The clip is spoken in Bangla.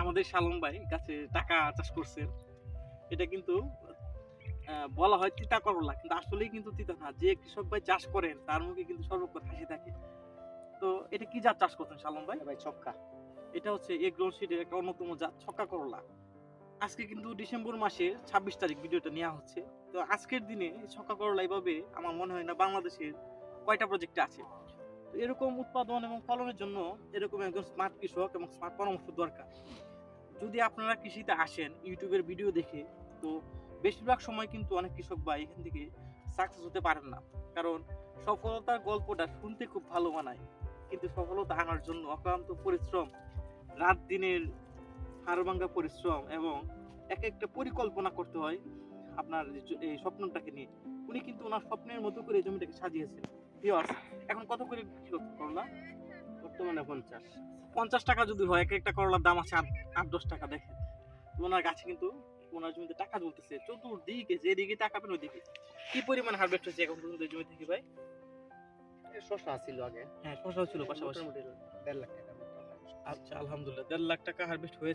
আমাদের শালম ভাই গাছে টাকা চাষ করছেন এটা কিন্তু বলা হয় তিতা করলা কিন্তু আসলেই কিন্তু তিতা না। যে কৃষক ভাই চাষ করেন তার মুখে কিন্তু সর্বক্ষণ হাসি থাকে। তো এটা কি জাত চাষ করছেন শালম ভাই? ভাই ছক্কা। এটা হচ্ছে এগ্রোন সিডের একটা অন্যতম জাত ছক্কা করলা। আজকে কিন্তু ডিসেম্বর মাসে ছাব্বিশ তারিখ ভিডিওটা নেওয়া হচ্ছে। তো আজকের দিনে ছক্কা করলা এইভাবে আমার মনে হয় না বাংলাদেশের কয়টা প্রজেক্টে আছে। এরকম উৎপাদন এবং ফলনের জন্য এরকম একজন স্মার্ট কৃষক এবং স্মার্ট পরামর্শ দরকার। যদি আপনারা কৃষিতে আসেন, ইউটিউবের ভিডিও দেখে, তো বেশিরভাগ সময় কিন্তু অনেক কৃষক বা এখান থেকে সাকসেস হতে পারেন না। কারণ সফলতার গল্পটা শুনতে খুব ভালো মানায়। কিন্তু সফলতা আনার জন্য অক্লান্ত পরিশ্রম, রাত দিনের হাড়ভাঙ্গা পরিশ্রম এবং এক একটা পরিকল্পনা করতে হয় আপনার এই স্বপ্নটাকে নিয়ে। উনি কিন্তু ওনার স্বপ্নের মতো করে জমিটাকে সাজিয়েছেন। ভিউয়ার্স এখন কত করে বিক্রি করলা? বর্তমানে পঞ্চাশ। পঞ্চাশ টাকা যদি হয় এক একটা করলার দাম আছে আট দশ টাকা দেখেন। ওনার গাছে কিন্তু ওনার জমিতে টাকা জ্বলতেছে। চতুর্দিকে যেদিকে তাকাবেন ওইদিকে। কি পরিমাণ হারভেস্ট হয়েছে এখন পর্যন্ত জমি থেকে ভাই? শশা ছিল আগে। হ্যাঁ শশাও ছিল পাশাপাশি। দেড় লাখ মতো আচ্ছা আলহামদুলিল্লাহ দেড় লাখ টাকা হারভেস্ট হয়েছে।